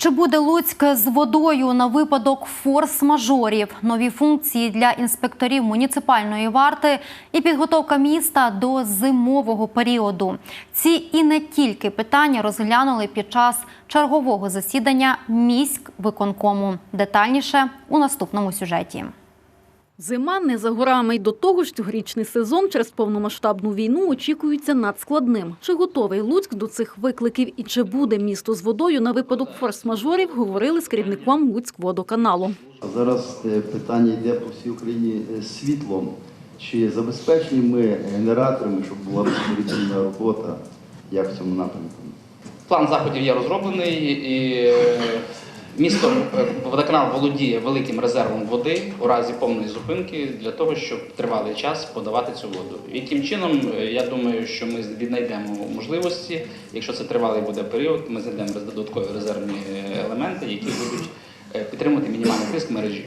Чи буде Луцьк з водою на випадок форс-мажорів, нові функції для інспекторів муніципальної варти і підготовка міста до зимового періоду? Ці і не тільки питання розглянули під час чергового засідання міськ виконкому. Детальніше у наступному сюжеті. Зима не за горами й до того ж цьогорічний сезон через повномасштабну війну очікується надскладним. Чи готовий Луцьк до цих викликів і чи буде місто з водою на випадок форс-мажорів, говорили з керівником Луцькводоканалу. Зараз е, питання йде по всій Україні е, світлом. Чи забезпечені ми генераторами, щоб була безперебійна робота, як в цьому напрямку? План заходів є розроблений, і е, місто е, водоканал володіє великим резервом води у разі повної зупинки для того, щоб тривалий час подавати цю воду. І тим чином, е, я думаю, що ми віднайдемо можливості. Якщо це тривалий буде період, ми знайдемо додаткові резервні е, елементи, які будуть підтримувати мінімальний тиск мережі.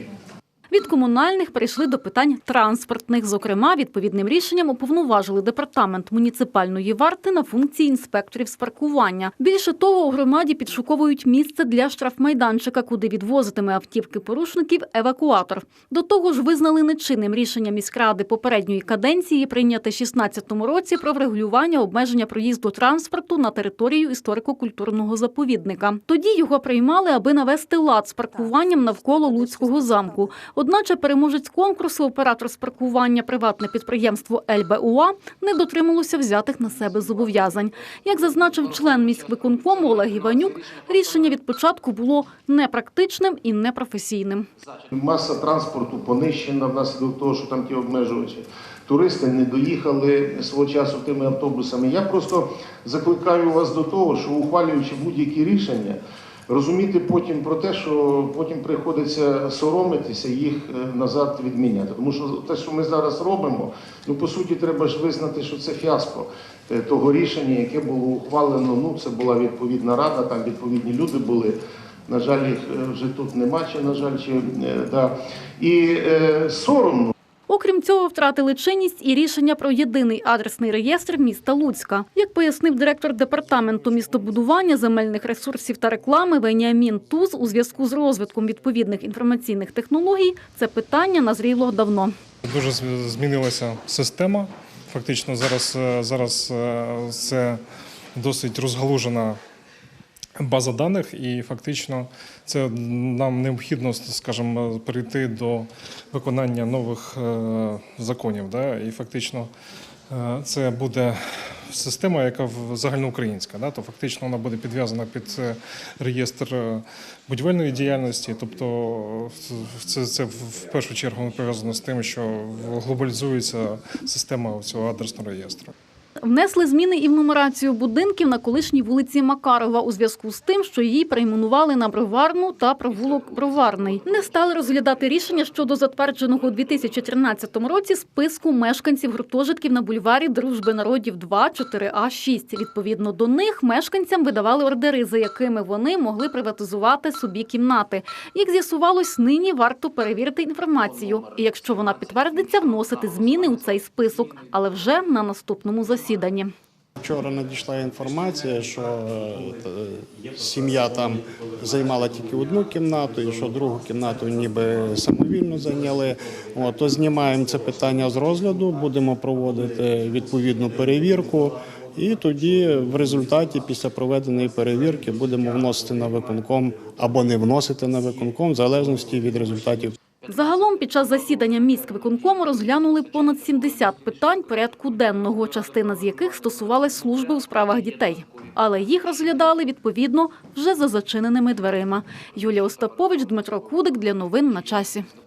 Від комунальних перейшли до питань транспортних. Зокрема, відповідним рішенням уповноважили департамент муніципальної варти на функції інспекторів з паркування. Більше того, у громаді підшуковують місце для штрафмайданчика, куди відвозитиме автівки порушників евакуатор. До того ж, визнали нечинним рішення міськради попередньої каденції, прийняте 16-му році про врегулювання обмеження проїзду транспорту на територію історико-культурного заповідника. Тоді його приймали, аби навести лад з паркуванням навколо Луцького замку. Одначе переможець конкурсу оператор з паркування приватне підприємство ЛБУА не дотрималося взятих на себе зобов'язань. Як зазначив член міськвиконкому Олег Іванюк, рішення від початку було непрактичним і непрофесійним. Маса транспорту понищена внаслідок того, що там ті обмежувачі. Туристи не доїхали свого часу тими автобусами. Я просто закликаю вас до того, що ухвалюючи будь-які рішення, розуміти потім про те, що потім приходиться соромитися їх е, назад відміняти. Тому що те, що ми зараз робимо, ну по суті, треба ж визнати, що це фіаско е, того рішення, яке було ухвалено. Ну це була відповідна рада, там відповідні люди були. На жаль, їх е, вже тут нема, чи на жаль, чи да. І е, соромно. Цього, втратили чинність і рішення про єдиний адресний реєстр міста Луцька. Як пояснив директор департаменту містобудування, земельних ресурсів та реклами Веніамін Туз, у зв'язку з розвитком відповідних інформаційних технологій, це питання назріло давно. Дуже змінилася система. Фактично зараз, е, зараз е, це досить розгалужена база даних, і фактично це нам необхідно, скажімо, перейти до виконання нових е, законів. Да? І фактично е, це буде система, яка загальноукраїнська. Да? То фактично вона буде підв'язана під е, реєстр будівельної діяльності. Тобто це, це в першу чергу пов'язано з тим, що глобалізується система цього адресного реєстру. Внесли зміни і в нумерацію будинків на колишній вулиці Макарова у зв'язку з тим, що її перейменували на Броварну та провулок Броварний. Не стали розглядати рішення щодо затвердженого у 2013 році списку мешканців гуртожитків на бульварі Дружби народів 2, 4А, 6. Відповідно до них мешканцям видавали ордери, за якими вони могли приватизувати собі кімнати. Як з'ясувалось, нині варто перевірити інформацію. І якщо вона підтвердиться, вносити зміни у цей список, але вже на наступному засіданні. Вчора надійшла інформація, що е, сім'я там займала тільки одну кімнату, і що другу кімнату ніби самовільно зайняли. От, то знімаємо це питання з розгляду, будемо проводити відповідну перевірку. І тоді в результаті, після проведеної перевірки, будемо вносити на виконком або не вносити на виконком, в залежності від результатів Загалом під час засідання міськвиконкому розглянули понад 70 питань порядку денного, частина з яких стосувалась служби у справах дітей. Але їх розглядали відповідно вже за зачиненими дверима. Юлія Остапович, Дмитро Кудик для новин на часі.